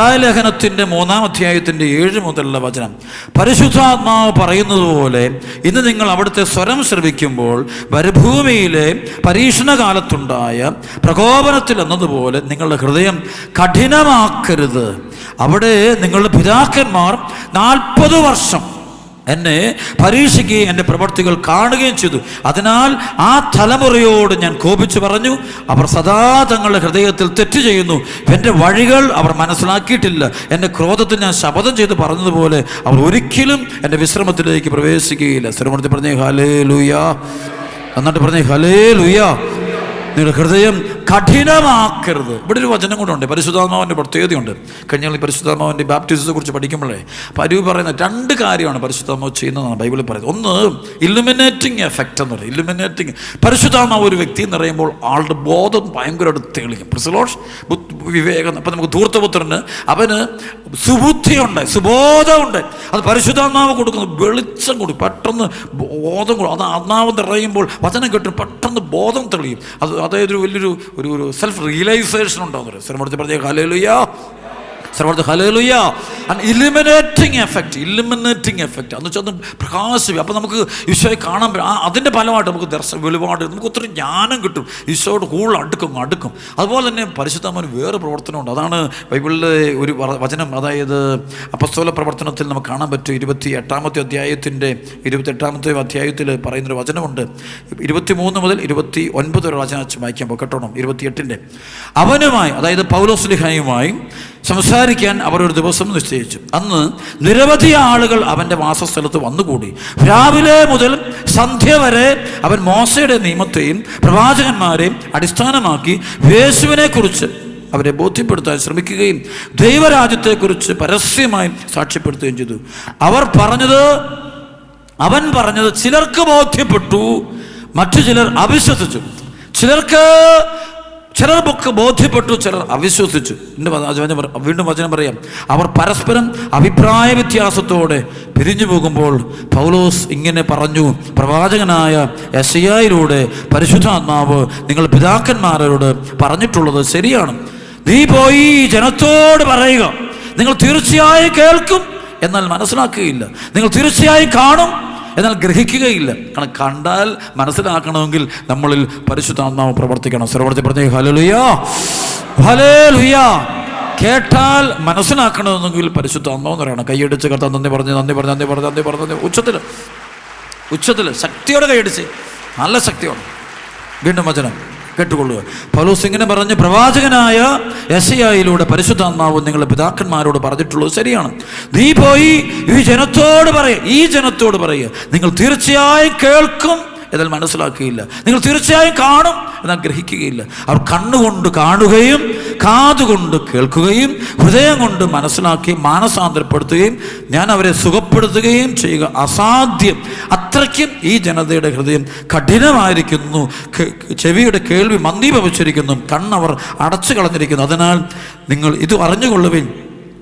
ഹെബ്രായ ലേഖനത്തിന്റെ മൂന്നാം അധ്യായത്തിന്റെ ഏഴ് മുതലുള്ള വചനം. പരിശുദ്ധാത്മാവ് പറയുന്നത് പോലെ ഇന്ന് നിങ്ങൾ അവിടുത്തെ സ്വരം ശ്രവിക്കുമ്പോൾ മരുഭൂമിയിലെ പരീക്ഷണ കാലത്തുണ്ടായ പ്രകോപനത്തിൽ എന്നതുപോലെ നിങ്ങളുടെ ഹൃദയം കഠിനമാക്കരുത്. അവിടെ നിങ്ങളുടെ പിതാക്കന്മാർ നാൽപ്പത് വർഷം എന്നെ പരീക്ഷിക്കുകയും എന്റെ പ്രവർത്തികൾ കാണുകയും ചെയ്തു. അതിനാൽ ആ തലമുറയോട് ഞാൻ കോപിച്ചു പറഞ്ഞു അവർ സദാ തങ്ങളുടെ ഹൃദയത്തിൽ തെറ്റ് ചെയ്യുന്നു. എന്റെ വഴികൾ അവർ മനസ്സിലാക്കിയിട്ടില്ല. എന്റെ ക്രോധത്തിൽ ഞാൻ ശപഥം ചെയ്ത് പറഞ്ഞതുപോലെ അവർ ഒരിക്കലും എന്റെ വിശ്രമത്തിലേക്ക് പ്രവേശിക്കുകയില്ല. ശ്രമത്തിൽ പറഞ്ഞേ ഹലേ ലുയാ എന്നിട്ട് പറഞ്ഞേ ഹലേ ലുയാ നിങ്ങളുടെ ഹൃദയം കഠിനമാക്കരുത്. ഇവിടെ ഒരു വചനം കൊണ്ടുണ്ട് പരിശുദ്ധാത്മാവിന്റെ പ്രത്യേകതയുണ്ട് കഴിഞ്ഞ പരിശുദ്ധാത്മാവിന്റെ ബാപ്റ്റിസത്തെ കുറിച്ച് പഠിക്കുമ്പോഴേ പരിവ് പറയുന്ന രണ്ട് കാര്യമാണ് പരിശുദ്ധാത്മാവ് ചെയ്യുന്നതാണ് ബൈബിളിൽ പറയുന്നത്. ഒന്ന് ഇലുമിനേറ്റിംഗ് എഫക്റ്റ് എന്ന് പറയും. ഇലുമിനേറ്റിംഗ് പരിശുദ്ധാത്മാവ് ഒരു വ്യക്തി എന്ന് പറയുമ്പോൾ ആളുടെ ബോധം ഭയങ്കരമായിട്ട് തെളിയും. പ്രിസലോഷ് വിവേകം. അപ്പം നമുക്ക് ധൂർത്തപുത്രന് അവന് സുബുദ്ധിയുണ്ട് സുബോധമുണ്ട്. അത് പരിശുദ്ധാത്മാവ് കൊടുക്കുന്നു വെളിച്ചം കൊടുക്കും പെട്ടെന്ന് ബോധം കൊടുക്കും അത് ആത്മാവ് നിറയുമ്പോൾ വചനം കെട്ടും പെട്ടെന്ന് ബോധം തെളിയും. അത് അതായത് വലിയൊരു ഒരു ഒരു സെൽഫ് റിയലൈസേഷൻ ഉണ്ടാകുന്നത് ശ്രമത്തിൽ പറഞ്ഞ ഹലേലുയ്യ ശ്രമത്തിൽ and eliminating effect eliminating effect എന്ന് വെച്ചാൽ അത് പ്രകാശം അപ്പോൾ നമുക്ക് ഈശോയെ കാണാൻ ആ അതിന്റെ ഫലമായിട്ട് നമുക്ക് ദർശനം വെളിപാട് നമുക്ക് ഒത്തിരി ജ്ഞാനം കിട്ടും. ഈശോയോട് കൂടുതൽ അടുക്കും അടുക്കും. അതുപോലെ തന്നെ പരിശുദ്ധമാൻ വേറെ പ്രവർത്തനമുണ്ട്. അതാണ് ബൈബിളിലെ ഒരു വചനം. അതായത് അപസ്തോല പ്രവർത്തനത്തിൽ നമുക്ക് കാണാൻ പറ്റും. ഇരുപത്തി എട്ടാമത്തെ അധ്യായത്തിന്റെ ഇരുപത്തി എട്ടാമത്തെ അധ്യായത്തിൽ പറയുന്നൊരു വചനമുണ്ട്. ഇരുപത്തി മൂന്ന് മുതൽ ഇരുപത്തി ഒൻപത് വരെ വചനം വായിക്കാൻ ഇരുപത്തി ഇരുപത്തിയെട്ടിന്റെ അവനുമായി അതായത് പൗലോസ്ലിഹായുമായി സംസാരിക്കാൻ അവർ ഒരു ദിവസം നിശ്ചയിച്ചു. അന്ന് നിരവധി ആളുകൾ അവന്റെ വാസസ്ഥലത്ത് വന്നുകൂടി. രാവിലെ മുതൽ സന്ധ്യ വരെ അവൻ മോശയുടെ നിയമത്തെയും പ്രവാചകന്മാരെയും അടിസ്ഥാനമാക്കി യേശുവിനെക്കുറിച്ച് അവരെ ബോധ്യപ്പെടുത്താൻ ശ്രമിക്കുകയും ദൈവരാജ്യത്തെക്കുറിച്ച് പരസ്യമായി സാക്ഷ്യപ്പെടുത്തുകയും ചെയ്തു. അവർ പറഞ്ഞത് അവൻ പറഞ്ഞത് ചിലർക്ക് ബോധ്യപ്പെട്ടു മറ്റു ചിലർ അവിശ്വസിച്ചു. ചിലർക്ക് ചിലർക്ക് ബോധ്യപ്പെട്ടു ചിലർ അവിശ്വസിച്ചു. എന്റെ വചനം വീണ്ടും വചനം പറയാം. അവർ പരസ്പരം അഭിപ്രായ വ്യത്യാസത്തോടെ പിരിഞ്ഞു പോകുമ്പോൾ പൗലോസ് ഇങ്ങനെ പറഞ്ഞു പ്രവാചകനായ യശയായിലൂടെ പരിശുദ്ധാത്മാവ് നിങ്ങൾ പിതാക്കന്മാരോട് പറഞ്ഞിട്ടുള്ളത് ശരിയാണ്. നീ പോയി ജനത്തോട് പറയുക. നിങ്ങൾ തീർച്ചയായും കേൾക്കും എന്നാൽ മനസ്സിലാക്കുകയില്ല. നിങ്ങൾ തീർച്ചയായും കാണും എന്നാൽ ഗ്രഹിക്കുകയില്ല. കാരണം കണ്ടാൽ മനസ്സിലാക്കണമെങ്കിൽ നമ്മളിൽ പരിശുദ്ധാത്മാവ് പ്രവർത്തിക്കണം. സർവർത്തി പറഞ്ഞേ ഹലലുയാ ഹലേലുയാ കേട്ടാൽ മനസ്സിലാക്കണമെന്നെങ്കിൽ പരിശുദ്ധാത്മാവ് എന്ന് പറയണം. കൈയടിച്ച് കർത്താൻ നന്ദി പറഞ്ഞ് നന്ദി പറഞ്ഞ് നന്ദി പറഞ്ഞ് നന്ദി പറഞ്ഞ്. ഉച്ചത്തിൽ ഉച്ചത്തിൽ ശക്തിയോടെ കൈയടിച്ച്. നല്ല ശക്തിയോടെ. വീണ്ടും വചനം. കേട്ടുകൊള്ളുക. പൗലോസ് ഇങ്ങനെ പറഞ്ഞ് പ്രവാചകനായ യശയായിലൂടെ പരിശുദ്ധാത്മാവ് നിങ്ങളുടെ പിതാക്കന്മാരോട് പറഞ്ഞിട്ടുള്ളത് ശരിയാണ്. നീ പോയി ഈ ജനത്തോട് പറയുക ഈ ജനത്തോട് പറയുക നിങ്ങൾ തീർച്ചയായും കേൾക്കും എന്നാൽ മനസ്സിലാക്കുകയില്ല. നിങ്ങൾ തീർച്ചയായും കാണും എന്നാൽ ഗ്രഹിക്കുകയില്ല. അവർ കണ്ണുകൊണ്ട് കാണുകയും കാതുകൊണ്ട് കേൾക്കുകയും ഹൃദയം കൊണ്ട് മനസ്സിലാക്കി മാനസാന്തരപ്പെടുത്തുകയും ഞാൻ അവരെ സുഖപ്പെടുത്തുകയും ചെയ്യുക അസാധ്യം. അത്രയ്ക്കും ഈ ജനതയുടെ ഹൃദയം കഠിനമായിരിക്കുന്നു. ചെവിയുടെ കേൾവി മന്ദീഭവിച്ചിരിക്കുന്നു. കണ്ണവർ അടച്ചു കളഞ്ഞിരിക്കുന്നു. അതിനാൽ നിങ്ങൾ ഇത് അറിഞ്ഞുകൊള്ളുവിൻ.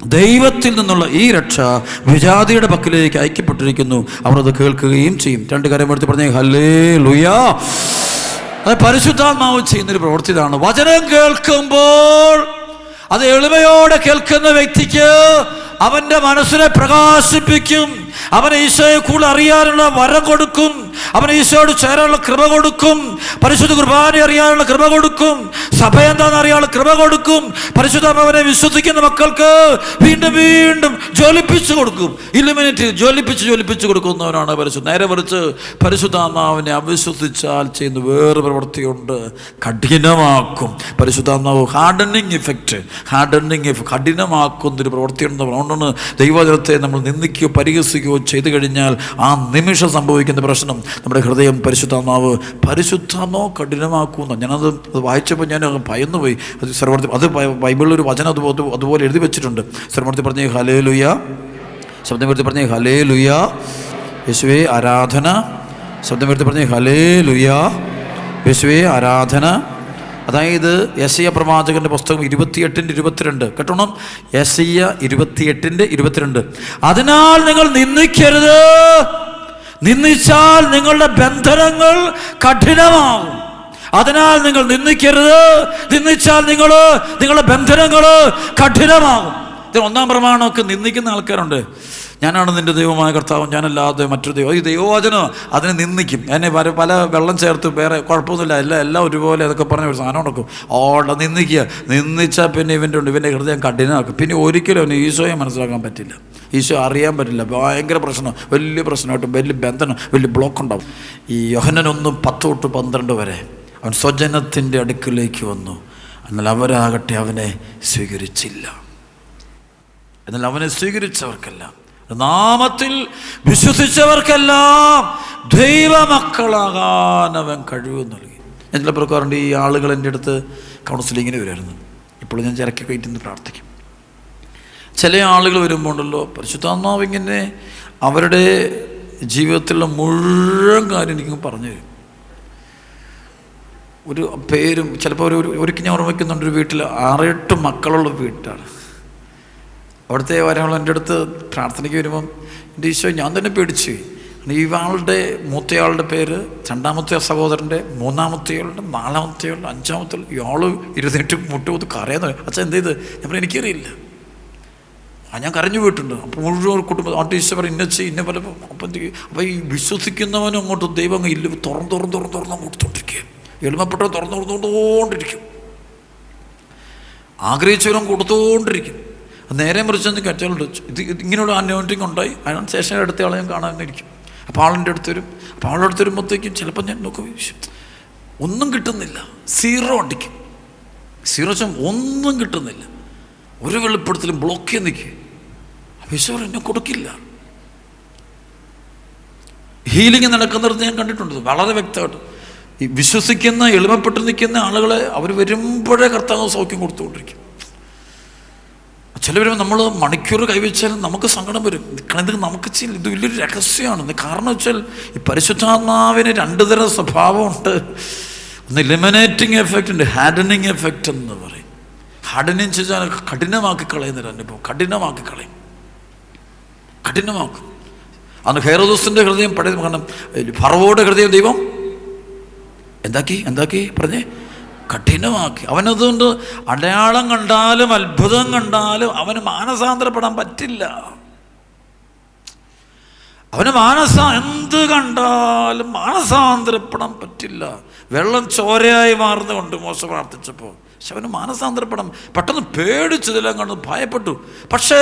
ദൈവത്തിൽ നിന്നുള്ള ഈ രക്ഷ വിജാതിയുടെ പക്കലേക്ക് ഐക്യപ്പെട്ടിരിക്കുന്നു അവർ അത് കേൾക്കുകയും ചെയ്യും. രണ്ട് കാര്യം എടുത്ത് പറഞ്ഞേ. ഹല്ലേ ലുയാ അത് പരിശുദ്ധാത്മാവ് ചെയ്യുന്നൊരു പ്രവൃത്തി ഇതാണ് വചനം കേൾക്കുമ്പോൾ അത് എളിമയോടെ കേൾക്കുന്ന വ്യക്തിക്ക് അവന്റെ മനസ്സിനെ പ്രകാശിപ്പിക്കും. അവന് ഈശോയെ കൂടുതൽ അറിയാനുള്ള വരം കൊടുക്കും. അവൻ ഈശോയോട് ചേരാനുള്ള കൃപ കൊടുക്കും. പരിശുദ്ധ കുർബാന അറിയാനുള്ള കൃപ കൊടുക്കും. സഭ എന്താണെന്ന് അറിയാനുള്ള കൃപ കൊടുക്കും. പരിശുദ്ധ അവനെ വിശ്വസിക്കുന്ന മക്കൾക്ക് വീണ്ടും വീണ്ടും ജ്വലിപ്പിച്ചു കൊടുക്കും. ഇലുമിനേറ്റ് ജ്വലിപ്പിച്ച് ജ്വലിപ്പിച്ച് കൊടുക്കുന്നവനാണ് പരിശുദ്ധ. നേരെ മറിച്ച് പരിശുദ്ധാത്മാവിനെ അവിശ്വസിച്ചാൽ ചെയ്യുന്ന വേറെ പ്രവൃത്തിയുണ്ട്. കഠിനമാക്കും. പരിശുദ്ധാത്മാവ് ഹാർഡനിങ് ഇഫക്റ്റ്. ഹാർഡനിങ് ഇഫക്റ്റ് കഠിനമാക്കുന്നൊരു പ്രവൃത്തിയുണ്ട്. അതുകൊണ്ടാണ് ദൈവജനത്തെ നമ്മൾ നിന്ദിക്കുകയോ പരിഹസിക്കുകയോ ചെയ്തു കഴിഞ്ഞാൽ ആ നിമിഷം സംഭവിക്കുന്ന പ്രശ്നം നമ്മുടെ ഹൃദയം പരിശുദ്ധാത്മാവ് പരിശുദ്ധാത്മാവ് കഠിനമാക്കുന്നു ഞാനത് അത് വായിച്ചപ്പോൾ ഞാൻ ഭയന്നുപോയി. അത് സർവർത്തി അത് ബൈബിളിൽ ഒരു വചനം അതുപോലെ അതുപോലെ എഴുതി വെച്ചിട്ടുണ്ട്. സർവർത്തി പറഞ്ഞ ഹലേ ലുയ ശബ്ദം വരുത്തി പറഞ്ഞേ ഹലേ ലുയ യേശുവേ ആരാധന. ശബ്ദം വരുത്തി പറഞ്ഞേ ഹലേ ലുയ യേശുവേ ആരാധന. അതായത് യശയ പ്രവാചകന്റെ പുസ്തകം ഇരുപത്തിയെട്ടിന്റെ ഇരുപത്തിരണ്ട്. കേട്ടോണം? യശയ്യ ഇരുപത്തിയെട്ടിന്റെ ഇരുപത്തിരണ്ട്. അതിനാൽ നിങ്ങൾ നിന്ദിക്കരുത്. നിന്ദിച്ചാൽ നിങ്ങളുടെ ബന്ധനങ്ങൾ കഠിനമാകും. അതിനാൽ നിങ്ങൾ നിന്ദിക്കരുത്. നിന്ദിച്ചാൽ നിങ്ങൾ നിങ്ങളുടെ ബന്ധനങ്ങൾ കഠിനമാകും. ഇതിന് ഒന്നാം പ്രമാണമൊക്കെ നിന്ദിക്കുന്ന ആൾക്കാരുണ്ട്. ഞാനാണ് നിന്റെ ദൈവമായ കർത്താവ് ഞാനല്ലാതെ മറ്റൊരു ദൈവം. ഈ ദൈവവചനം അതിനെ നിന്ദിക്കും. എന്നെ പല പല വെള്ളം ചേർത്ത് വേറെ കുഴപ്പമൊന്നുമില്ല. എല്ലാം എല്ലാം ഒരുപോലെ അതൊക്കെ പറഞ്ഞ ഒരു സാധനം നടക്കും. ഓട നിന്ദിക്കുക. നിന്ദിച്ചാൽ പിന്നെ ഇവന്റെ ഉണ്ട് ഇവന്റെ ഹൃദയം കഠിനമാക്കും. പിന്നെ ഒരിക്കലും അവന് ഈശോയെ മനസ്സിലാക്കാൻ പറ്റില്ല. ഈശോ അറിയാൻ പറ്റില്ല. ഭയങ്കര പ്രശ്നം. വലിയ പ്രശ്നമായിട്ട് വലിയ ബന്ധനം വലിയ ബ്ലോക്ക് ഉണ്ടാവും. ഈ യോഹനനൊന്നും പത്ത് തൊട്ട് പന്ത്രണ്ട് വരെ അവൻ സ്വജനത്തിന്റെ അടുക്കിലേക്ക് വന്നു. എന്നാൽ അവരാകട്ടെ അവനെ സ്വീകരിച്ചില്ല. എന്നാൽ അവനെ സ്വീകരിച്ചവർക്കെല്ലാം. നാമത്തിൽ വിശ്വസിച്ചവർക്കെല്ലാം ദൈവമക്കളാകാൻ അവൻ കഴിവ് നൽകി. ഞാൻ ചില പ്രക്കാറുണ്ട് ഈ ആളുകൾ എന്റെ അടുത്ത് കൗൺസിലിങ്ങിന് വരുമായിരുന്നു ഇപ്പോൾ ഞാൻ ചിരക്കി കയറ്റുന്ന പ്രാർത്ഥിക്കും. ചില ആളുകൾ വരുമ്പോൾ ഉണ്ടല്ലോ പരിശുദ്ധാത്മാവിങ്ങനെ അവരുടെ ജീവിതത്തിലുള്ള മുഴുവൻ കാര്യം എനിക്ക് പറഞ്ഞു തരും. ഒരു പേരും ചിലപ്പോൾ ഒരു- ഒരിക്കൽ ഞാൻ ഓർമ്മിക്കുന്നുണ്ട് ഒരു വീട്ടിൽ ആറെട്ട് മക്കളുള്ള വീട്ടാണ്. അവിടുത്തെ ഒരാൾ എന്റെ അടുത്ത് പ്രാർത്ഥനയ്ക്ക് വരുമ്പം എന്റെ ഈശോ ഞാൻ തന്നെ പേടിച്ചു. ഇവാളുടെ മൂത്തയാളുടെ പേര് രണ്ടാമത്തെ സഹോദരന്റെ മൂന്നാമത്തെയാളുടെ നാലാമത്തെയാളുടെ അഞ്ചാമത്തെ ഇയാൾ ഇരുന്നിട്ട് മുട്ടുകൊത്ത് കരയുന്നു. അച്ഛൻ എന്ത് ചെയ്ത് ഞാൻ പറഞ്ഞു എനിക്കറിയില്ല. ആ ഞാൻ കരഞ്ഞു പോയിട്ടുണ്ട്. അപ്പോൾ മുഴുവൻ കുടുംബം ആ ടീച്ചർ പറയും ഇന്ന ചെയ്യും ഇന്ന പല അപ്പം? അപ്പോൾ ഈ വിശ്വസിക്കുന്നവനും അങ്ങോട്ട് ദൈവം അങ്ങ് ഇല്ല തുറന്ന് തുറന്ന് തുറന്ന് തുറന്ന് കൊടുത്തോണ്ടിരിക്കുക എളിമപ്പെട്ട തുറന്ന് തുറന്നുകൊണ്ടോണ്ടിരിക്കും ആഗ്രഹിച്ചവരും കൊടുത്തുകൊണ്ടിരിക്കും നേരെ മറിച്ചെന്ന് കച്ചവടം ഇത് ഇങ്ങനെയുള്ള അന്വേഷിങ് ഉണ്ടായി. അതിന് ശേഷം അടുത്ത ആളെ ഞാൻ കാണാനിരിക്കും. അപ്പോൾ ആളിന്റെ അടുത്ത് വരും. അപ്പോൾ ആളുടെ അടുത്ത് വരുമ്പോഴത്തേക്കും ചിലപ്പോൾ ഞാൻ നോക്കും "ശ്ശ്, ഒന്നും കിട്ടുന്നില്ല. സീറോ അടിക്കും. സീറോ വെച്ചാൽ ഒന്നും കിട്ടുന്നില്ല. ഒരു വെളിപ്പെടുത്തലും ബ്ലോക്ക് ചെയ്ത് നിൽക്കുക ഈശ്വർ എന്നെ കൊടുക്കില്ല. ഹീലിംഗ് നടക്കുന്നിടത്ത് ഞാൻ കണ്ടിട്ടുണ്ട്. വളരെ വ്യക്തമായിട്ട്. ഈ വിശ്വസിക്കുന്ന എളിമപ്പെട്ട് നിൽക്കുന്ന ആളുകളെ അവർ വരുമ്പോഴേ കർത്താവ് സൗഖ്യം കൊടുത്തുകൊണ്ടിരിക്കും. ചിലവരും നമ്മൾ മണിക്കൂർ കൈവച്ചാൽ നമുക്ക് സങ്കടം വരും. കാരണം ഇത് നമുക്ക് ഇത് വലിയൊരു രഹസ്യമാണ്. കാരണം വെച്ചാൽ ഈ പരിശുദ്ധാത്മാവിന് രണ്ട് തരം സ്വഭാവമുണ്ട്. ഒന്ന് ലിമിനേറ്റിംഗ് എഫക്റ്റ് ഉണ്ട് ഹാഡനിങ് എഫക്റ്റ് എന്ന് പറയും. ഹാഡനിങ് ചെയ്താൽ കഠിനമാക്കി കളയുന്ന ഒരു അനുഭവം. കഠിനമാക്കി കളയും. കഠിനമാക്കും. അന്ന് ഹേറോദോസിന്റെ ഹൃദയം പഴയ കാരണം ഫറവോടെ ഹൃദയം ദൈവം എന്താക്കി? എന്താക്കി? പറഞ്ഞേ. കഠിനമാക്കി. അവനതുകൊണ്ട് അടയാളം കണ്ടാലും അത്ഭുതം കണ്ടാലും അവന് മാനസാന്തരപ്പെടാൻ പറ്റില്ല. അവന് മാനസ എന്ത് കണ്ടാലും മാനസാന്തരപ്പെടാൻ പറ്റില്ല. വെള്ളം ചോരയായി മാറുന്നുകൊണ്ട് മോശം പ്രാർത്ഥിച്ചപ്പോൾ പക്ഷെ അവന് മാനസാന്തരപ്പെടാൻ പെട്ടെന്ന് പേടിച്ചതെല്ലാം കണ്ടു ഭയപ്പെട്ടു. പക്ഷേ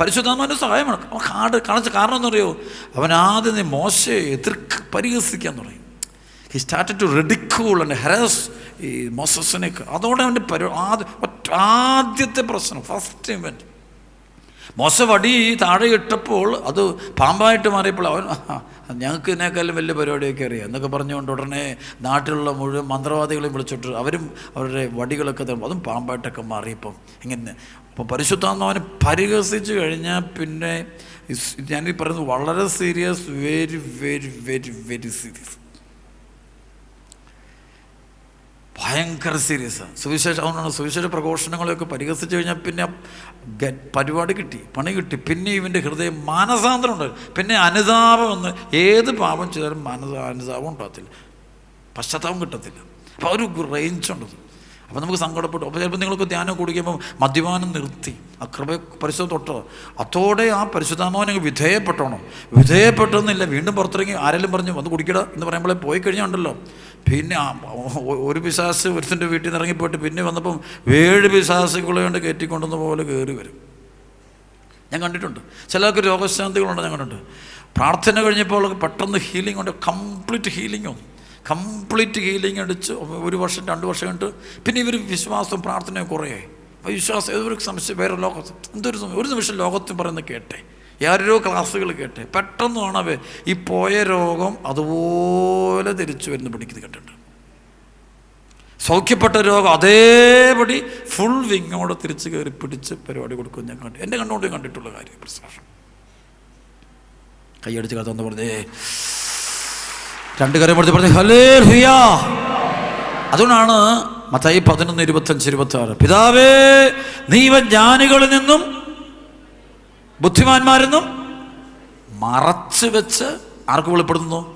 പരിശുദ്ധാത്മാവിന്റെ സഹായമാണ്. അവൻ കാട് കാണിച്ച കാരണം എന്ന് പറയുമോ അവൻ ആദ്യം മോശയെ എതിർക്ക് പരിഹസിക്കാൻ തുടങ്ങി. He started to ridicule and harass ഈ മൊസസിനെ അതോടെ അവന്റെ പരി ആദ്യത്തെ പ്രശ്നം ഫസ്റ്റ് ഇവന്റ് മോശ വടി താഴെ ഇട്ടപ്പോൾ അത് പാമ്പായിട്ട് മാറിയപ്പോൾ അവൻ ഞങ്ങൾക്ക് ഇതിനേക്കാളും വലിയ പരിപാടിയൊക്കെ അറിയാം. എന്നൊക്കെ പറഞ്ഞുകൊണ്ട് ഉടനെ നാട്ടിലുള്ള മുഴുവൻ മന്ത്രവാദികളെ വിളിച്ചിട്ട് അവരും അവരുടെ വടികളൊക്കെ തരും അതും പാമ്പായിട്ടൊക്കെ മാറിയപ്പം ഇങ്ങനെ. അപ്പോൾ പരിശുദ്ധാത്മാവനെ പരിഹസിച്ച് കഴിഞ്ഞാൽ പിന്നെ ഞാൻ പറയുന്നത് വളരെ serious very very very very serious ഭയങ്കര സീരിയസ് സുവിശേഷം അതുകൊണ്ടാണ് സുവിശേഷ പ്രഘോഷണങ്ങളെയൊക്കെ പരിഹസിച്ച് കഴിഞ്ഞാൽ പിന്നെ പരിപാടി കിട്ടി പണി കിട്ടി. പിന്നെ ഇവന്റെ ഹൃദയം മാനസാന്തരം ഉണ്ട് പിന്നെ അനുതാപം എന്ന് ഏത് പാപം ചെയ്താലും മാനസ അനുതാപം ഉണ്ടാകത്തില്ല. പശ്ചാത്താപം കിട്ടത്തില്ല. അപ്പോൾ ഒരു റേഞ്ച് ഉണ്ട് അപ്പോൾ നമുക്ക് സങ്കടപ്പെട്ടു. അപ്പോൾ ചിലപ്പോൾ നിങ്ങൾക്ക് ധ്യാനം കുടിക്കുമ്പോൾ മദ്യപാനം നിർത്തി. ആ കൃപ പരിശുദ്ധ തൊട്ടോ അതോടെ ആ പരിശുദ്ധാത്മാവിനെ വിധേയപ്പെട്ടോണം. വിധേയപ്പെട്ടെന്നില്ല വീണ്ടും പുറത്തിറങ്ങി ആരെങ്കിലും പറഞ്ഞു വന്ന് കുടിക്കട എന്ന് പറയുമ്പോൾ പോയി കഴിഞ്ഞാൽ ഉണ്ടല്ലോ പിന്നെ ഒരു പിശാസ് ഒരുത്തിന്റെ വീട്ടിൽ നിന്ന് ഇറങ്ങിപ്പോയിട്ട് പിന്നെ വന്നപ്പം ഏഴ് പിശാസുകളെ കൊണ്ട് കയറ്റിക്കൊണ്ടുന്ന പോലെ കയറി വരും. ഞാൻ കണ്ടിട്ടുണ്ട്. ചിലർക്ക് രോഗശാന്തികളുണ്ട് ഞാൻ കണ്ടിട്ടുണ്ട്. പ്രാർത്ഥന കഴിഞ്ഞപ്പോൾ പെട്ടെന്ന് ഹീലിംഗ് ഉണ്ട് കംപ്ലീറ്റ് ഹീലിംഗ് വന്നു. കംപ്ലീറ്റ് ഹീലിംഗ് അടിച്ച് ഒരു വർഷം രണ്ട് വർഷം കണ്ട് പിന്നെ ഇവർ വിശ്വാസം പ്രാർത്ഥനയും കുറേ വിശ്വാസം ഏതൊരു സംശയം വേറെ ലോകത്ത് എന്തൊരു സമയം ഒരു നിമിഷം ലോകത്തിൽ പറയുന്നത് കേട്ടെ. ആരോ ക്ലാസ്സുകൾ കേട്ടെ. പെട്ടെന്ന് അവ ഈ പോയ രോഗം അതുപോലെ തിരിച്ചു വരുന്ന പിടിക്കുന്നത് കേട്ടിട്ടുണ്ട് സൗഖ്യപ്പെട്ട രോഗം അതേപടി ഫുൾ വിങ്ങോടെ തിരിച്ച് കയറി പിടിച്ച് പരിപാടി കൊടുക്കും ഞാൻ കണ്ടു. എന്റെ കണ്ണുകൊണ്ട് കണ്ടിട്ടുള്ള കാര്യം പ്രശ്നം കൈയടിച്ച് കഥന്ന് പറഞ്ഞേ രണ്ട് കാര്യം പറഞ്ഞു പറഞ്ഞു. ഹലേ ഹുയാ അതുകൊണ്ടാണ് മത്തായി പതിനൊന്ന് ഇരുപത്തഞ്ച് ഇരുപത്തി ആറ് പിതാവേ നീ ജ്ഞാനികളിൽ നിന്നും ബുദ്ധിമാന്മാരെന്നും മറച്ചു വെച്ച് ആർക്ക് വെളിപ്പെടുത്തുന്നു?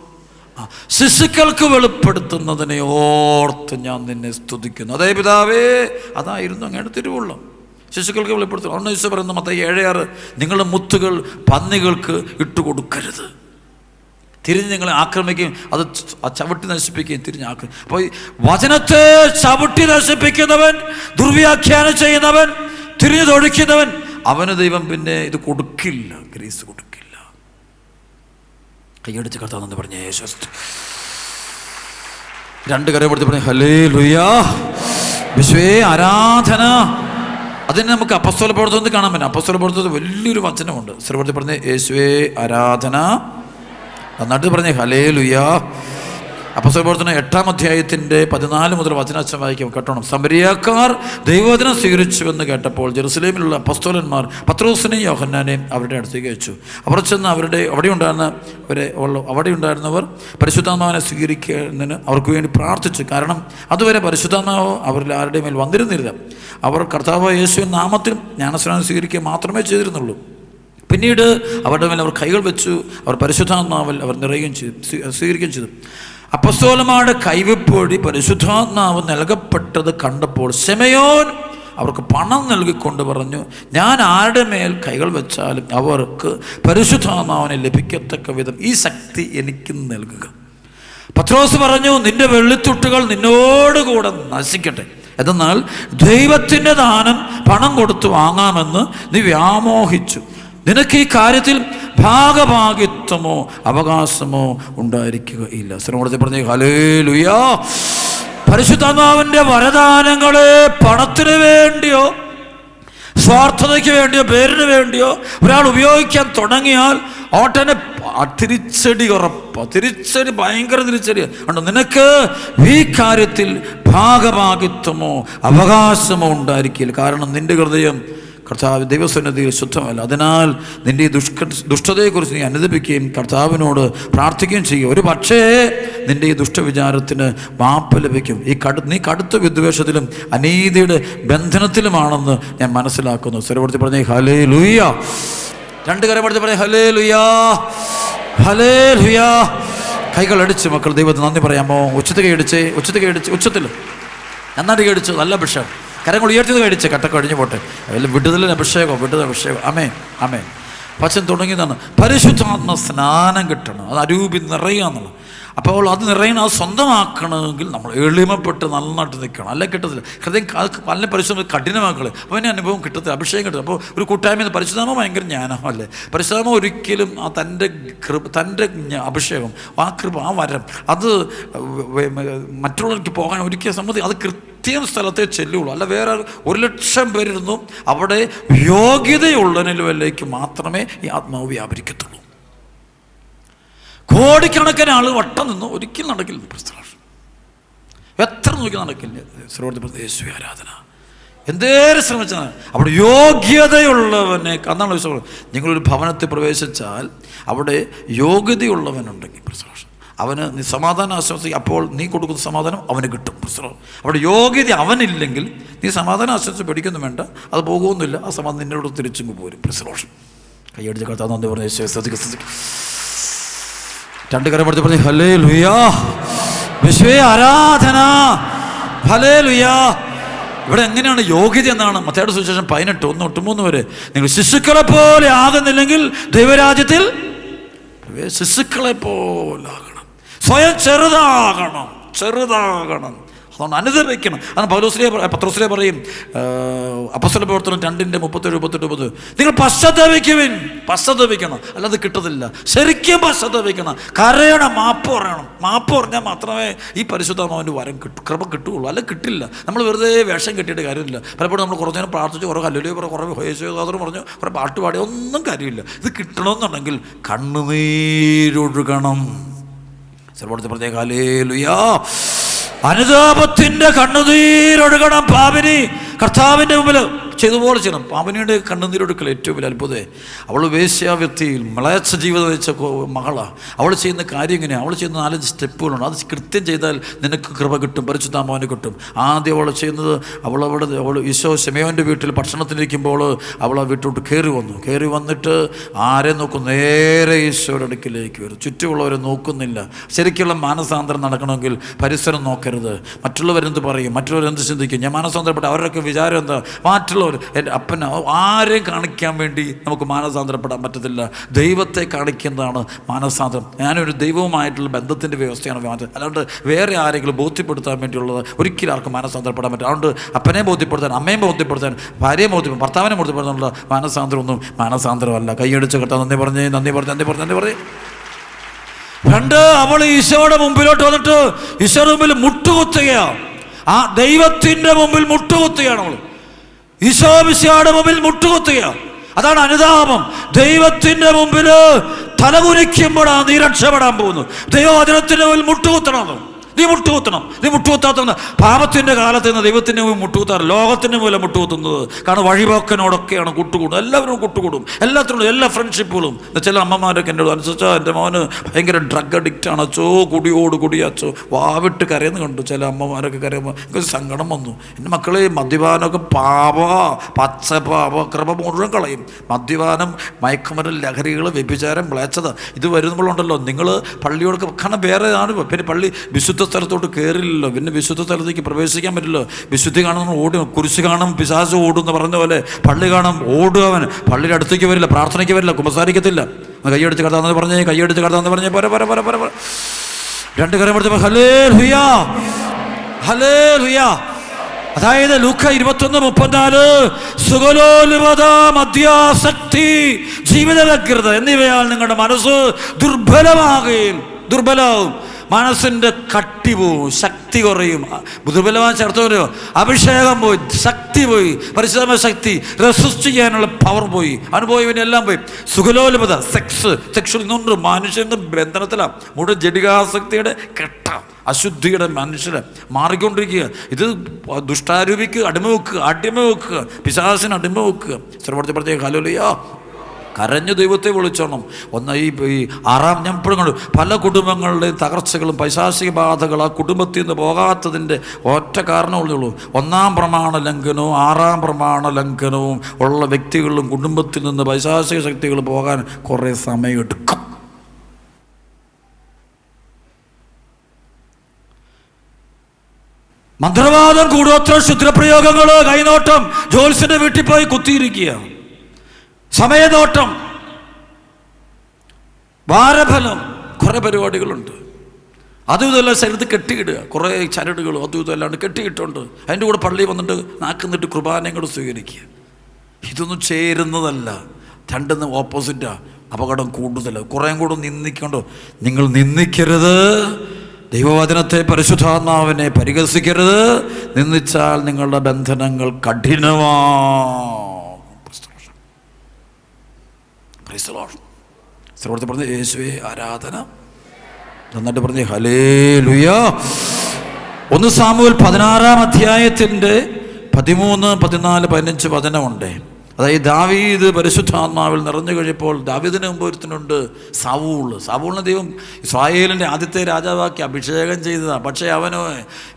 ശിശുക്കൾക്ക് വെളിപ്പെടുത്തുന്നതിനെ ഓർത്ത് ഞാൻ നിന്നെ സ്തുതിക്കുന്നു. അതേ പിതാവേ അതായിരുന്നു അങ്ങയുടെ തിരുവുള്ളം. ശിശുക്കൾക്ക് വെളിപ്പെടുത്തുന്നു. അതുകൊണ്ട് ഈശോ പറയുന്നു മത്ത ഏഴയാറ് നിങ്ങളുടെ മുത്തുകൾ പന്നികൾക്ക് ഇട്ടുകൊടുക്കരുത്. തിരിഞ്ഞ് നിങ്ങളെ ആക്രമിക്കുകയും അത് ചവിട്ടി നശിപ്പിക്കുകയും തിരിഞ്ഞ് ആക്രമി അപ്പോൾ വചനത്തെ ചവിട്ടി നശിപ്പിക്കുന്നവൻ ദുർവ്യാഖ്യാനം ചെയ്യുന്നവൻ തിരിഞ്ഞു തൊഴിക്കുന്നവൻ അവന് ദൈവം പിന്നെ ഇത് കൊടുക്കില്ല ഗ്രീസ് കൊടുക്കില്ല. കൈയടിച്ച് കർത്താന്ന് പറഞ്ഞു യേശുസ്തു രണ്ട് കരം കൊടുത്ത് പറഞ്ഞു ഹലേ ലുയാ വിശ്വേ ആരാധന. അതിന് നമുക്ക് അപ്പസ്തോല പ്രവർത്തനത്തിൽ കാണാൻ പറ്റും. അപ്പസ്തോല പ്രവർത്തനത്തിൽ വലിയൊരു വചനമുണ്ട്. ശ്രീപ്രതി പറഞ്ഞ യേശുവേ ആരാധന. നന്നായിട്ട് പറഞ്ഞേ. ഹലേ ലുയാ അപ്പസ്തോല പ്രവർത്തനം എട്ടാം അധ്യായത്തിന്റെ പതിനാല് മുതൽ വചനാച്ഛം വായിക്കും. കേട്ടോണം. സമരിയാക്കാർ ദൈവവചനം സ്വീകരിച്ചുവെന്ന് കേട്ടപ്പോൾ ജെറുസലേമിലുള്ള അപ്പസ്തോലന്മാർ പത്രോസിനെയും യോഹന്നാനെയും അവരുടെ അടുത്തേക്ക് വെച്ചു അവർ ചെന്ന് അവരുടെ അവിടെ ഉണ്ടായിരുന്ന അവരെ അവിടെ ഉണ്ടായിരുന്നവർ പരിശുദ്ധാത്മാവിനെ സ്വീകരിക്കുന്നതിന് അവർക്ക് വേണ്ടി പ്രാർത്ഥിച്ചു. കാരണം അതുവരെ പരിശുദ്ധാത്മാവ് അവരിൽ ആരുടെ മേൽ വന്നിരുന്നില്ല. അവർ കർത്താവ് യേശുവിൻ നാമത്തിൽ ജ്ഞാനസ്നാനം സ്വീകരിക്കുക മാത്രമേ ചെയ്തിരുന്നുള്ളൂ. പിന്നീട് അവരുടെ മേൽ അവർ കൈകൾ വെച്ചു അവർ പരിശുദ്ധാത്മാവിൽ അവർ നിറയുകയും ചെയ്തു സ്വീകരിക്കുകയും ചെയ്തു. അപ്പസ്തോലമാരുടെ കൈവെപ്പ് പരിശുദ്ധാത്മാവ് നൽകപ്പെട്ടത് കണ്ടപ്പോൾ ശമയോൻ അവർക്ക് പണം നൽകിക്കൊണ്ട് പറഞ്ഞു ഞാൻ ആരുടെ മേൽ കൈകൾ വെച്ചാലും അവർക്ക് പരിശുദ്ധാത്മാവിനെ ലഭിക്കത്തക്ക വിധം ഈ ശക്തി എനിക്ക് നൽകുക. പത്രോസ് പറഞ്ഞു നിന്റെ വെള്ളിത്തുട്ടുകൾ നിന്നോടുകൂടെ നശിക്കട്ടെ. എന്നാൽ ദൈവത്തിന്റെ ദാനം പണം കൊടുത്തു വാങ്ങാമെന്ന് നീ വ്യാമോഹിച്ചു. നിനക്ക് ഈ കാര്യത്തിൽ ഭാഗഭാഗിത്വമോ അവകാശമോ ഉണ്ടായിരിക്കുകയില്ല. ശ്രമത്തിൽ പറഞ്ഞു ഹലേ ലുയാ പരിശുദ്ധാത്മാവിന്റെ വരദാനങ്ങളെ പണത്തിന് വേണ്ടിയോ സ്വാർത്ഥതയ്ക്ക് വേണ്ടിയോ പേരിന് വേണ്ടിയോ ഒരാൾ ഉപയോഗിക്കാൻ തുടങ്ങിയാൽ ഓട്ടനെ തിരിച്ചടി ഉറപ്പ. തിരിച്ചടി ഭയങ്കര തിരിച്ചടി. ഉണ്ട് നിനക്ക് ഈ കാര്യത്തിൽ ഭാഗഭാഗിത്വമോ അവകാശമോ ഉണ്ടായിരിക്കില്ല. കാരണം നിന്റെ ഹൃദയം കർത്താവ് ദൈവസന്നതിയിൽ ശുദ്ധമല്ല. അതിനാൽ നിന്റെ ഈ ദുഷ്ക ദുഷ്ടതയെക്കുറിച്ച് നീ അനുദപിക്കുകയും കർത്താവിനോട് പ്രാർത്ഥിക്കുകയും ചെയ്യുക. ഒരു പക്ഷേ നിന്റെ ഈ ദുഷ്ടവിചാരത്തിന് മാപ്പ് ലഭിക്കും. ഈ കടു നീ കടുത്ത വിദ്വേഷത്തിലും അനീതിയുടെ ബന്ധനത്തിലുമാണെന്ന് ഞാൻ മനസ്സിലാക്കുന്നു. സ്വരപ്പെടുത്തി പറഞ്ഞേ ഹലേ ലുയ്യ രണ്ട് കരം പഠിച്ച് പറഞ്ഞേ ഹലേ ലുയാ ഹലേ ലുയാ കൈകൾ അടിച്ച് മക്കൾ ദൈവത്തിന് നന്ദി പറയാമോ? ഉച്ചത്ത് കൈയടിച്ച് കൈ അടിച്ച് ഉച്ചത്തിൽ. നന്നായിട്ട് കൈയടിച്ചു നല്ല അഭിഷേകം. കരങ്ങൾ ഉയർത്തിയത് കഴിച്ച് കട്ട കഴിഞ്ഞു പോട്ടെ. അതിൽ വിടുതലിന് അഭിഷേകം വിടുതൽ അഭിഷേകം. അമേ അമേ പച്ചൻ തുടങ്ങിയതാണ് പരിശുദ്ധാത്മ സ്നാനം കിട്ടണം. അത് അരൂപി നിറയുക എന്നുള്ളത്. അപ്പോൾ അത് നിറയണം അത് സ്വന്തമാക്കണമെങ്കിൽ നമ്മൾ എളിമപ്പെട്ട് നന്നായിട്ട് നിൽക്കണം. അല്ലെ കിട്ടത്തില്ല. ഹൃദയം നല്ല പരിശുദ്ധം കഠിനമാക്കളെ അപ്പോൾ അതിന് അനുഭവം കിട്ടത്തില്ല. അഭിഷേകം കിട്ടും അപ്പോൾ ഒരു കൂട്ടായ്മ പരിശുദ്ധാമ ഭയങ്കര ജ്ഞാനമല്ലേ പരിശുദ്ധാമ ഒരിക്കലും ആ തന്റെ കൃപ തന്റെ അഭിഷേകം ആ കൃപ ആ വരം അത് മറ്റുള്ളവർക്ക് പോകാൻ ഒരിക്കലും സമ്മതി അത് കൃത്യം സ്ഥലത്തെ ചെല്ലുള്ളൂ. അല്ല വേറെ ഒരു ലക്ഷം പേരിരുന്നു അവിടെ യോഗ്യതയുള്ളതിലേക്ക് മാത്രമേ ഈ ആത്മാവ് വ്യാപരിക്കത്തുള്ളൂ. കോടിക്കണക്കിന് ആൾ വട്ടം നിന്ന് ഒരിക്കലും നടക്കില്ല എത്ര നോക്കി നടക്കില്ല. ശ്രോതി പ്രദേശ ആരാധന. എന്തേരം ശ്രമിച്ചാൽ അവിടെ യോഗ്യതയുള്ളവനെ അന്നാണ് വിശ്വാസം. നിങ്ങളൊരു ഭവനത്തിൽ പ്രവേശിച്ചാൽ അവിടെ യോഗ്യതയുള്ളവനുണ്ടെങ്കിൽ പ്രശ്നം അവന് നീ സമാധാനം ആശ്വസിക്കും അപ്പോൾ നീ കൊടുക്കുന്ന സമാധാനം അവന് കിട്ടും. അവിടെ യോഗ്യത അവനില്ലെങ്കിൽ നീ സമാധാനം ആശ്വസിച്ച് പഠിക്കുന്നു വേണ്ട. അത് പോകുമൊന്നുമില്ല ആ സമാധാനം നിന്നോട് തിരിച്ചും പോരും. പ്രശ്നോഷൻ കൈയടിച്ച് കർത്താവ് നന്ദി പറഞ്ഞു രണ്ട് കരം എടുത്ത് പറഞ്ഞു ഹലേ ലുയാ വിശ്വേ ആരാധന. ഹലേ ലുയാ ഇവിടെ എങ്ങനെയാണ് യോഗ്യത എന്നാണ് മത്തയുടെ സുവിശേഷം പതിനെട്ട് ഒന്ന് ഒട്ട് മൂന്ന് വരെ. നിങ്ങൾ ശിശുക്കളെ പോലെ ആകുന്നില്ലെങ്കിൽ ദൈവരാജ്യത്തിൽ ശിശുക്കളെ പോലെ സ്വയം ചെറുതാകണം ചെറുതാകണം. അതുകൊണ്ട് അനുദപിക്കണം അതാണ് പൗലോസ്ലിയെ പത്രോസ്ലിയെ പറയും അപ്പസ്വല പ്രവർത്തനം രണ്ടിന്റെ മുപ്പത്തേഴ് മുപ്പത്തെട്ട് മുപ്പത്. നിങ്ങൾ പശ്ചാത്തപിക്കുവിൻ. പശ്ചാത്തപിക്കണം. അല്ലാതെ കിട്ടത്തില്ല. ശരിക്കും പശ്ചാത്തപിക്കണം. കരയണം മാപ്പ് പറയണം. മാപ്പ് പറഞ്ഞാൽ മാത്രമേ ഈ പരിശുദ്ധമാവന്റെ വരം കിട്ടു കൃപ കിട്ടുകയുള്ളൂ. അല്ല കിട്ടില്ല. നമ്മൾ വെറുതെ വേഷം കെട്ടിയിട്ട് കാര്യമില്ല. പലപ്പോഴും നമ്മൾ കുറച്ച് നേരം പ്രാർത്ഥിച്ച് കുറേ കല്ലുലി കുറേ ഹോയേശ്വരം പറഞ്ഞു കുറേ പാട്ട് പാടി ഒന്നും കാര്യമില്ല. ഇത് കിട്ടണമെന്നുണ്ടെങ്കിൽ കണ്ണുനീരൊഴുകണം. സർവോടത്ത് പ്രത്യേക അനുതാപത്തിന്റെ കണ്ണുനീരൊഴുകണം പാപിനി. കർത്താവിന്റെ മുമ്പിൽ ചെയ്തുപോലെ ചെയ്യണം. പാമ്പനിയുടെ കണ്ണുനീരൊടുക്കൽ ഏറ്റവും വലിയ അത്ഭുതേ അവൾ വേശ്യാവ്യക്തിയിൽ മളയച്ച ജീവിതം വെച്ച മകളാണ് അവൾ ചെയ്യുന്ന കാര്യം ഇങ്ങനെയാണ് അവൾ ചെയ്യുന്ന നാലഞ്ച് സ്റ്റെപ്പുകളുണ്ട്. അത് കൃത്യം ചെയ്താൽ നിനക്ക് കൃപ കിട്ടും പരിശുദ്ധാമാവിന് കിട്ടും. ആദ്യം അവൾ ചെയ്യുന്നത് അവൾ അവിടെ അവൾ ഈശോ ശമയോന്റെ വീട്ടിൽ ഭക്ഷണത്തിനിരിക്കുമ്പോൾ അവൾ ആ വീട്ടിലോട്ട് കയറി വന്നു. കയറി വന്നിട്ട് ആരെ നോക്കും? നേരെ ഈശോയുടെ അടുക്കിലേക്ക് വരും. ചുറ്റുമുള്ളവരെ നോക്കുന്നില്ല. ശരിക്കുള്ള മാനസാന്തരം നടക്കണമെങ്കിൽ പരിസരം നോക്കരുത്. മറ്റുള്ളവരെന്ത് പറയും? മറ്റുള്ളവരെന്ത് ചിന്തിക്കും? ഞാൻ മാനസാന്തരപ്പെട്ട അവരുടെയൊക്കെ വിചാരം എന്താ? മറ്റുള്ളവർ മറ്റുള്ളവർ എന്റെ അപ്പന ആരെയും കാണിക്കാൻ വേണ്ടി നമുക്ക് മാനസാന്തരപ്പെടാൻ പറ്റത്തില്ല. ദൈവത്തെ കാണിക്കുന്നതാണ് മാനസാന്തരം. ഞാനൊരു ദൈവവുമായിട്ടുള്ള ബന്ധത്തിന്റെ വ്യവസ്ഥയാണ് മാറ്റം അല്ലാണ്ട് വേറെ ആരെങ്കിലും ബോധ്യപ്പെടുത്താൻ വേണ്ടിയുള്ളത് ഒരിക്കലും ആർക്കും മാനസാന്തരപ്പെടാൻ പറ്റില്ല. അതുകൊണ്ട് അപ്പനെ ബോധ്യപ്പെടുത്താൻ അമ്മയെ ബോധ്യപ്പെടുത്താൻ ഭാര്യയെ ബോധ്യപ്പെടുത്താൻ ഭർത്താവിനെ ബോധ്യപ്പെടുത്താനുള്ള മാനസാന്തരമൊന്നും മാനസാന്തരമല്ല. കൈയടിച്ച് കിട്ടാൻ നന്ദി പറഞ്ഞേ നന്ദി പറഞ്ഞു നന്ദി പറഞ്ഞു നന്ദി പറഞ്ഞു. രണ്ട് അവൾ ഈശോയുടെ മുമ്പിലോട്ട് വന്നിട്ട് ഈശോയുടെ മുമ്പിൽ മുട്ടുകുത്തുകയാണ്. ആ ദൈവത്തിന്റെ മുമ്പിൽ മുട്ടുകുത്തുകയാണ് അവൾ. ഈശോ മിശിയുടെ മുമ്പിൽ മുട്ടുകുത്തുക അതാണ് അനുതാപം. ദൈവത്തിന്റെ മുമ്പിൽ തലകുനിക്കുമ്പോഴാണ് നീ രക്ഷപ്പെടാൻ പോകുന്നു ദൈവവചനത്തിന്റെ മുമ്പിൽ മുട്ടുകുത്തണം. നീ മുട്ടുകുത്തണം. നീ മുട്ടുകുത്താത്ത പാപത്തിന്റെ കാലത്ത് നിന്ന് ദൈവത്തിന്റെ മുമ്പിൽ മുട്ടുകുത്താറ്. ലോകത്തിന്റെ മൂലം മുട്ടുകുത്തുന്നത്. കാരണം വഴിപോക്കനോടൊക്കെയാണ് കൂട്ടുകൂടും എല്ലാവരും കൂട്ടുകൂടും. എല്ലാത്തിനും എല്ലാ ഫ്രണ്ട്ഷിപ്പുകളും ചില അമ്മമാരൊക്കെ എന്നോട് അനുസരിച്ചാൽ എന്റെ മോന് ഭയങ്കര ഡ്രഗ് അഡിക്റ്റ് ആണ്. അച്ചോ കുടിയോട് കുടിയച്ചോ വാവിട്ട് കരയെന്ന് കണ്ടു ചില അമ്മമാരൊക്കെ കരയുമ്പോൾ എനിക്ക് സങ്കടം വന്നു. എന്റെ മക്കളെ മദ്യപാനമൊക്കെ പാപ പച്ച പാപ ക്രമ മുഴുവൻ കളയും. മദ്യപാനം മയക്കുമരം ലഹരികൾ വ്യഭിചാരം വിളച്ചത് ഇത് വരുമ്പോഴുണ്ടല്ലോ നിങ്ങൾ പള്ളിയോടൊക്കെ കാരണം വേറെ ആണ് പിന്നെ പള്ളി വിശുദ്ധ സ്ഥലത്തോട്ട് കയറില്ലല്ലോ പിന്നെ വിശുദ്ധ സ്ഥലത്തേക്ക് പ്രവേശിക്കാൻ പറ്റില്ല വിശുദ്ധി കാണുന്ന ഓടി. കുരിശ് കാണും പിശാസ് ഓടും എന്ന് പറഞ്ഞ പോലെ പള്ളി കാണും. ഓടും അവൻ. പള്ളിയുടെ അടുത്തേക്ക് വരില്ല. പ്രാർത്ഥനയ്ക്ക് വരില്ല. കുമ്പസാരിക്കത്തില്ല. കൈയടിച്ച് കടത്താന്ന് പറഞ്ഞേ കൈയടിച്ച് കടത്താന്ന് പറഞ്ഞേ പോരെ പോരെ പോരെ പോരെ രണ്ട് കരം എടുത്തപ്പോൾ ഹലേ ഹുയാ ഹലേ ഹുയാ അതായത് ലൂക്ക ഇരുപത്തൊന്ന് മുപ്പത്തിനാല് സുഗലോലുപത മദ്യാസക്തി ജീവിത വ്യഗ്രത എന്നിവയാൽ നിങ്ങളുടെ മനസ്സ് ദുർബലമാകുകയും ദുർബലമാവും മനസ്സിന്റെ കട്ടി പോവും ശക്തി കുറയും. ദുർബലമായ ചേർത്ത് പറയോ അഭിഷേകം പോയി ശക്തി പോയി. പരിശുദ്ധമായ ശക്തി റെസിസ്റ്റ് ചെയ്യാനുള്ള പവർ പോയി. അനുഭവം പോയി. സുഖലോലുപത സെക്സ് സെക്ഷൽ ഇന്നുണ്ട്. മനുഷ്യന്റെ ബന്ധനത്തിലാണ് മുഴുവൻ ജടികാസക്തിയുടെ കെട്ട അശുദ്ധിയുടെ മനുഷ്യരെ മാറിക്കൊണ്ടിരിക്കുക. ഇത് ദുഷ്ടാരൂപിക്ക് അടിമ വെക്കുക അടിമ വെക്കുക പിശാസിന് അടിമ വെക്കുക ചെറുപ്പത്തെ പ്രത്യേക ഹലോലിയാ കരഞ്ഞു ദൈവത്തെ വിളിച്ചോണം. ഒന്ന് ഈ ഈ ആറാം ഞാൻ ഇപ്പോഴും പല കുടുംബങ്ങളുടെയും തകർച്ചകളും പൈശാസിക ബാധകൾ ആ കുടുംബത്തിൽ നിന്ന് പോകാത്തതിന്റെ ഒറ്റ കാരണമുള്ളൂ ഒന്നാം പ്രമാണ ലംഘനവും ആറാം പ്രമാണ ലംഘനവും ഉള്ള വ്യക്തികളും കുടുംബത്തിൽ നിന്ന് പൈശാസിക ശക്തികൾ പോകാൻ കുറേ സമയമെടുക്കും. മന്ത്രവാദം കൂടോത്ര ശുദ്രപ്രയോഗങ്ങൾ കൈനോട്ടം ജോത്സ്യന്റെ വീട്ടിൽ പോയി കുത്തിയിരിക്കുക സമയനോട്ടം വാരഫലം കുറേ പരിപാടികളുണ്ട്. അതും ഇതെല്ലാം ശരീരത്ത് കെട്ടിയിടുക. കുറേ ചരടുകളും അതും ഇതും കെട്ടിയിട്ടുണ്ട്. അതിന്റെ കൂടെ പള്ളി വന്നിട്ട് നാക്കുന്നിട്ട് കുർബാനയും സ്വീകരിക്കുക. ഇതൊന്നും ചേരുന്നതല്ല. രണ്ടെന്ന് ഓപ്പോസിറ്റാണ് അപകടം കൂടുതലാണ് കുറേ കൂടെ നിന്ദിക്കണ്ടോ? നിങ്ങൾ നിന്ദിക്കരുത്. ദൈവവചനത്തെ പരിശുദ്ധാത്മാവിനെ പരിഹസിക്കരുത്. നിന്ദിച്ചാൽ നിങ്ങളുടെ ബന്ധനങ്ങൾ കഠിനമാ ശ്രോടത്തെ പറഞ്ഞ യേശുവേ ആരാധന. നന്നായിട്ട് പറഞ്ഞ് ഹലേ ലുയ ഒന്ന് സാമുവൽ പതിനാറാം അധ്യായത്തിന്റെ പതിമൂന്ന് പതിനാല് പതിനഞ്ച് വചനമുണ്ട്. അതായത് ദാവീദ് പരിശുദ്ധാത്മാവിൽ നിറഞ്ഞു കഴിയപ്പോൾ ദാവീദിന് മുമ്പ് ഒരുത്തനുണ്ട് സാവൂൾ സാവൂളിനെ ദൈവം ഇസ്രായേലിന്റെ ആദ്യത്തെ രാജാവാക്കി അഭിഷേകം ചെയ്തതാണ് പക്ഷേ അവന്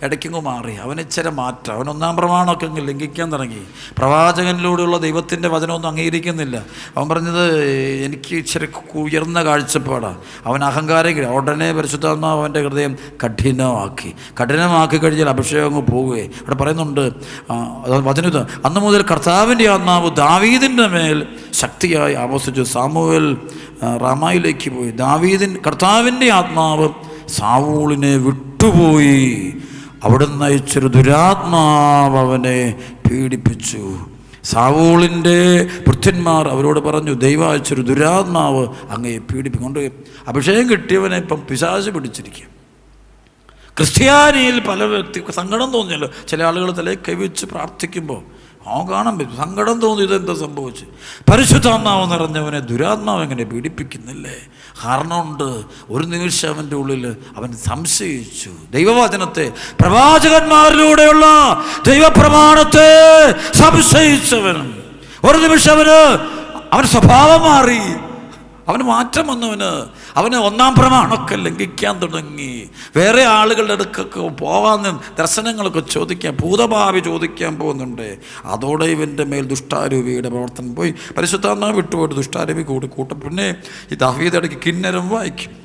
ഇടയ്ക്കങ്ങ് മാറി. അവൻ ഇച്ചിരി മാറ്റം. അവൻ ഒന്നാം പ്രമാണമൊക്കെ അങ്ങ് ലംഘിക്കാൻ തുടങ്ങി. പ്രവാചകനിലൂടെയുള്ള ദൈവത്തിന്റെ വചനമൊന്നും അംഗീകരിക്കുന്നില്ല. അവൻ പറഞ്ഞത് എനിക്ക് ഇച്ചിരി ഉയർന്ന കാഴ്ചപ്പാടാണ് അവൻ അഹങ്കാരം ഉടനെ പരിശുദ്ധാത്മാവ് അവന്റെ ഹൃദയം കഠിനമാക്കി. കഠിനമാക്കി കഴിഞ്ഞാൽ അഭിഷേകം അങ്ങ് പോവുകയെ അവിടെ പറയുന്നുണ്ട് വചന അന്ന് മുതൽ കർത്താവിന്റെ ആത്മാവ് ദാവീദിന്റെ മേൽ ശക്തിയായി ആവസിച്ചു സാമുവൽ റാമായിലേക്ക് പോയി. ദാവീദിൻ കർത്താവിന്റെ ആത്മാവ് സാവൂളിനെ വിട്ടുപോയി. അവിടുന്ന് അയച്ചൊരു ദുരാത്മാവ് അവനെ പീഡിപ്പിച്ചു. സാവൂളിന്റെ ഭൃത്യന്മാർ അവരോട് പറഞ്ഞു ദൈവം ദുരാത്മാവ് അങ്ങയെ പീഡിപ്പിക്കൊണ്ട് അഭിഷേകം കിട്ടിയവനെ ഇപ്പം പിശാച് പിടിച്ചിരിക്കും. ക്രിസ്ത്യാനിയിൽ പല വ്യക്തി സങ്കടം തോന്നിയല്ലോ. ചില ആളുകൾ തലേ കൈവച്ച് പ്രാർത്ഥിക്കുമ്പോൾ ആ കാണാൻ പറ്റും. സങ്കടം തോന്നി ഇതെന്താ സംഭവിച്ചു? പരിശുദ്ധാത്മാവ് നിറഞ്ഞവനെ ദുരാത്മാവ് എങ്ങനെ പീഡിപ്പിക്കുന്നില്ലേ? കാരണമുണ്ട്. ഒരു നിമിഷം അവന്റെ ഉള്ളിൽ അവൻ സംശയിച്ചു. ദൈവവചനത്തെ പ്രവാചകന്മാരിലൂടെയുള്ള ദൈവപ്രമാണത്തെ സംശയിച്ചവൻ. ഒരു നിമിഷം അവന് അവൻ സ്വഭാവം മാറി. അവന് മാറ്റം വന്നവന്. അവന് ഒന്നാം പ്രമാണമൊക്കെ ലംഘിക്കാൻ തുടങ്ങി. വേറെ ആളുകളുടെ അടുക്കൊക്കെ പോകാൻ ദർശനങ്ങളൊക്കെ ചോദിക്കാൻ ഭൂതഭാവി ചോദിക്കാൻ പോകുന്നുണ്ട്. അതോടെ ഇവന്റെ മേൽ ദുഷ്ടാരൂപിയുടെ പ്രവർത്തനം പോയി. പരിശുദ്ധാത്മാവ് വിട്ടുപോയിട്ട് ദുഷ്ടാരൂപി കൂടി കൂട്ടും. പിന്നെ ഈ ദഹീദ് ഇടയ്ക്ക് കിന്നരം വായിക്കും.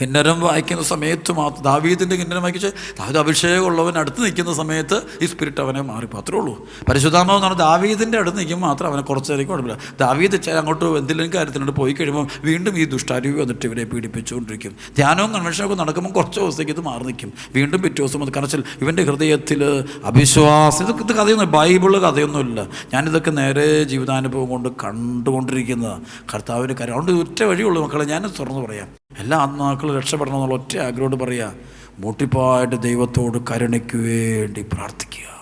കിന്നരം വായിക്കുന്ന സമയത്ത് മാത്രം ദാവീദിന്റെ കിന്നരം വായിച്ച് ദാവീദ് അഭിഷേകമുള്ളവൻ അടുത്ത് നിൽക്കുന്ന സമയത്ത് ഈ സ്പിരിറ്റ് അവനെ മാറി. മാത്രമേ ഉള്ളൂ. പരിശുദ്ധാമെന്ന് പറഞ്ഞാൽ ദാവീദിന്റെ അടുത്ത് നിൽക്കുമ്പോൾ മാത്രം അവനെ കുറച്ച് നേരം കുഴപ്പമില്ല ദാവീദ് അങ്ങോട്ട് എന്തെങ്കിലും കാര്യത്തിനോട് പോയി കഴിയുമ്പോൾ വീണ്ടും ഈ ദുഷ്ടാരൂപി വന്നിട്ട് ഇവരെ പീഡിപ്പിച്ചുകൊണ്ടിരിക്കും. ധ്യാനവും കൺവെൻഷനൊക്കെ നടക്കുമ്പോൾ കുറച്ച് ദിവസത്തേക്ക് ഇത് മാറി നിൽക്കും. വീണ്ടും പിറ്റേ ദിവസം അത് ഇവന്റെ ഹൃദയത്തിൽ അവിശ്വാസം. ഇതൊക്കെ ഇത് കഥയൊന്നും ബൈബിൾ കഥയൊന്നുമില്ല ഞാനിതൊക്കെ നേരെ ജീവിതാനുഭവം കൊണ്ട് കണ്ടുകൊണ്ടിരിക്കുന്നതാണ് കർത്താവിന്റെ കാര്യം അതുകൊണ്ട് ഒറ്റ വഴിയുള്ളൂ മക്കളെ. ഞാൻ തുറന്നു പറയാം. എല്ലാ ആത്മാക്കളും രക്ഷപ്പെടണം എന്നുള്ള ഒറ്റ ആഗ്രഹോട് പറയുക മുട്ടിപ്പായിട്ട് ദൈവത്തോട് കരുണയ്ക്ക് വേണ്ടി പ്രാർത്ഥിക്കുക.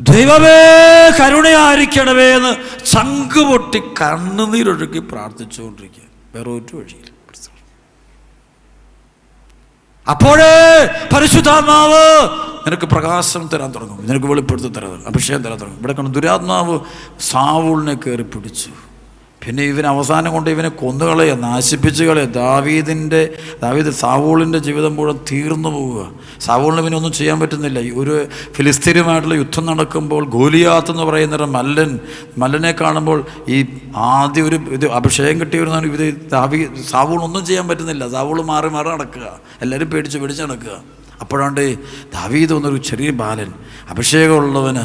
ദൈവമേ കരുണയായിരിക്കണമേ എന്ന് ചങ്ക് പൊട്ടി കണ്ണുനീരൊഴുക്കി പ്രാർത്ഥിച്ചുകൊണ്ടിരിക്കുക. വേറെ ഒരു വഴിയില്ല. അപ്പോഴേ പരിശുദ്ധാത്മാവ് നിനക്ക് പ്രകാശം തരാൻ തുടങ്ങും. നിനക്ക് വെളിപ്പെടുത്തി തരാൻ അഭിഷേകം തരാൻ തുടങ്ങും. ഇവിടെ കണ്ട് ദുരാത്മാവ് സാവൂളിനെ കയറി പിടിച്ചു. പിന്നെ ഇവൻ അവസാനം കൊണ്ട് ഇവനെ കൊന്നുകളയുക നാശിപ്പിച്ച് കളയുക. ദാവീദിന്റെ ദാവീദ് സാവൂളിന്റെ ജീവിതം മുഴുവൻ തീർന്നു പോവുക. സാവൂളിന് പിന്നെ ഒന്നും ചെയ്യാൻ പറ്റുന്നില്ല. ഒരു ഫിലിസ്തീനുമായിട്ടുള്ള യുദ്ധം നടക്കുമ്പോൾ ഗോലിയാത്ത് എന്ന് പറയുന്ന ഒരു മല്ലൻ മല്ലനെ കാണുമ്പോൾ ഈ ആദ്യം ഒരു ഇത് അഭിഷേകം കിട്ടിയവരുന്നാണ് ഇത് ദാവി സാവൂളൊന്നും ചെയ്യാൻ പറ്റുന്നില്ല. സാവൂൾ മാറി മാറി നടക്കുക. എല്ലാവരും പേടിച്ച് പേടിച്ച് നടക്കുക. അപ്പോഴാണ്ട് ദാവീദ് എന്നൊരു ചെറിയ ബാലൻ അഭിഷേകമുള്ളവന്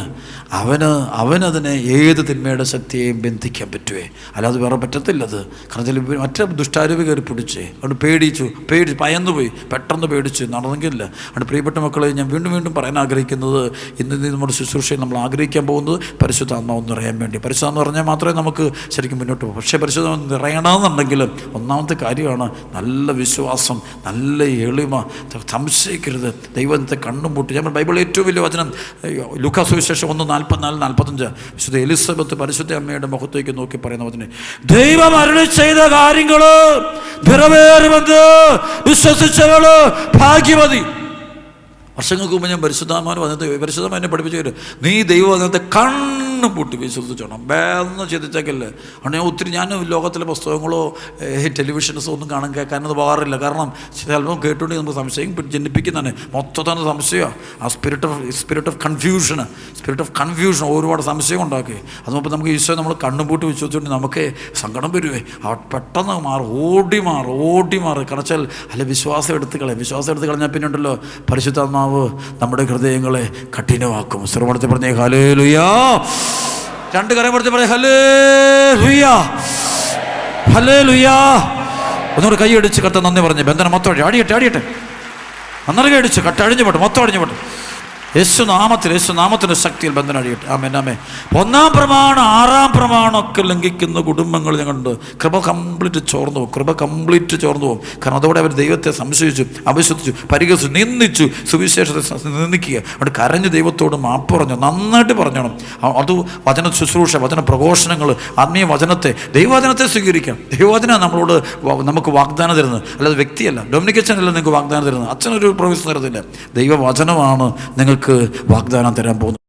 അവന് അവനതിനെ ഏത് തിന്മയുടെ ശക്തിയെയും ബന്ധിക്കാൻ പറ്റുവേ? അല്ലാതെ വേറെ പറ്റത്തില്ലത് കാരണം ചില മറ്റേ ദുഷ്ടാരൂപി കയറി പിടിച്ചേ അവിടെ പേടിച്ചു പേടിച്ച് പയന്നു പോയി പെട്ടെന്ന് പേടിച്ച് നടന്നെങ്കിലില്ല. അവിടെ പ്രിയപ്പെട്ട മക്കളെ ഞാൻ വീണ്ടും വീണ്ടും പറയാൻ ആഗ്രഹിക്കുന്നത് ഇന്ന് നമ്മുടെ ശുശ്രൂഷയിൽ നമ്മൾ ആഗ്രഹിക്കാൻ പോകുന്നത് പരിശുദ്ധാത്മാവ് നിറയാൻ വേണ്ടി. പരിശുദ്ധാന്ന് പറഞ്ഞാൽ മാത്രമേ നമുക്ക് ശരിക്കും മുന്നോട്ട് പോകും പക്ഷേ പരിശുദ്ധം നിറയണമെന്നുണ്ടെങ്കിൽ ഒന്നാമത്തെ കാര്യമാണ് നല്ല വിശ്വാസം നല്ല എളിമ. സംശയിക്കരുത്. ദൈവത്തെ കണ്ണും പൂട്ടി ഞാൻ ബൈബിൾ ഏറ്റവും വലിയ വചനം ലുക്കാ സുവിശേഷം ഒന്ന് നാൽപ്പത്തിനാല് നാൽപ്പത്തഞ്ച്. വിശുദ്ധ എലിസബത്ത് പരിശുദ്ധ അമ്മയുടെ മുഖത്തേക്ക് നോക്കി പറയുന്ന വചനം. ദൈവം അരുളി ചെയ്ത കാര്യങ്ങൾ നിറവേറുമെന്ന് വിശ്വസിച്ചവൾ ഭാഗ്യവതി. വർഷങ്ങൾക്ക് മുമ്പ് ഞാൻ പരിശുദ്ധാമാൻ വന്നിട്ട് പരിശുദ്ധമാനെ പഠിപ്പിച്ചു നീ ദൈവം വന്നിട്ട് ദൈവവചനത്തെ കണ്ണും പൂട്ടി വിശ്വസിച്ചോണം വേദന ചിന്തിച്ചേക്കല്ലേ അങ്ങനെ ഒത്തിരി ഞാൻ ലോകത്തിലെ പുസ്തകങ്ങളോ ടെലിവിഷൻസോ ഒന്നും കാണാൻ കേൾക്കാനത് പോകാറില്ല കാരണം ചിലപ്പോൾ കേട്ടുകൊണ്ടെങ്കിൽ നമുക്ക് സംശയം ജനിപ്പിക്കുന്നതാണ്. മൊത്തത്താണ് സംശയമാണ് ആ സ്പിരിറ്റ് ഓഫ് സ്പിരിറ്റ് ഓഫ് കൺഫ്യൂഷന് സ്പിരിറ്റ് ഓഫ് കൺഫ്യൂഷൻ ഒരുപാട് സംശയം ഉണ്ടാക്കി. അതുമ്പോൾ നമുക്ക് ഈശോ നമ്മൾ കണ്ണും പൂട്ടി വിശ്വസിച്ചുകൊണ്ട് നമുക്ക് സങ്കടം വരുവേ. അവ പെട്ടെന്ന് മാറും ഓടി മാറും ഓടി മാറും. കണച്ചാൽ അല്ല വിശ്വാസം എടുത്ത് കളയും. വിശ്വാസം എടുത്ത് കളഞ്ഞാൽ പിന്നെ ഉണ്ടല്ലോ പരിശുദ്ധാത്മാവ് നമ്മുടെ ഹൃദയങ്ങളെ കഠിനമാക്കും. ശ്രവണത്തിൽ പറഞ്ഞേ ഹലേ ലുയാ രണ്ട് കരം പഠിച്ച് പറയാം ഹലേ ലുയാ ഹലേ ലുയാ ഒന്നുകൂടെ കൈ അടിച്ച് കത്ത നന്ദി പറഞ്ഞു ബന്ധനം മൊത്തം അടി- അടിയട്ടെ അടിയട്ടെ. നന്നായി കൈ അടിച്ച് കട്ട അഴിഞ്ഞു പോട്ടെ മൊത്തം അടിഞ്ഞു പോട്ടെ. യേശു നാമത്തിൽ യേശു നാമത്തിന്റെ ശക്തിയിൽ ബന്ധനം അടിയട്ടെ ആമേ ആമേ ഒന്നാം പ്രമാണം ആറാം പ്രമാണം ഒക്കെ ലംഘിക്കുന്ന കുടുംബങ്ങൾ ഞങ്ങളുണ്ട്. കൃപ കംപ്ലീറ്റ് ചോർന്നു പോകും. കൃപ കംപ്ലീറ്റ് ചോർന്നു പോകും. കാരണം അതോടെ അവർ ദൈവത്തെ സംശയിച്ചു അവിശ്വസിച്ചു പരിഹസിച്ചു നിന്ദിച്ചു സുവിശേഷത്തെ നിന്ദിക്കുക. അവിടെ കരഞ്ഞ് ദൈവത്തോട് മാപ്പ് പറഞ്ഞു നന്നായിട്ട് പറഞ്ഞോണം. അത് വചന ശുശ്രൂഷ വചന പ്രഘോഷണങ്ങൾ ആത്മീയ വചനത്തെ ദൈവവചനത്തെ സ്വീകരിക്കാം. ദൈവവചന നമ്മളോട് നമുക്ക് വാഗ്ദാനം തരുന്നത്. അല്ലാതെ വ്യക്തിയല്ല. ഡൊമിനിക്കച്ചനല്ല നിങ്ങൾക്ക് വാഗ്ദാനം തരുന്നത്. അച്ഛനൊരു പ്രൊവിസ് തരുന്നില്ല. ദൈവവചനമാണ് നിങ്ങൾക്ക് വാഗ്ദാനം തരാൻ പോകുന്നത്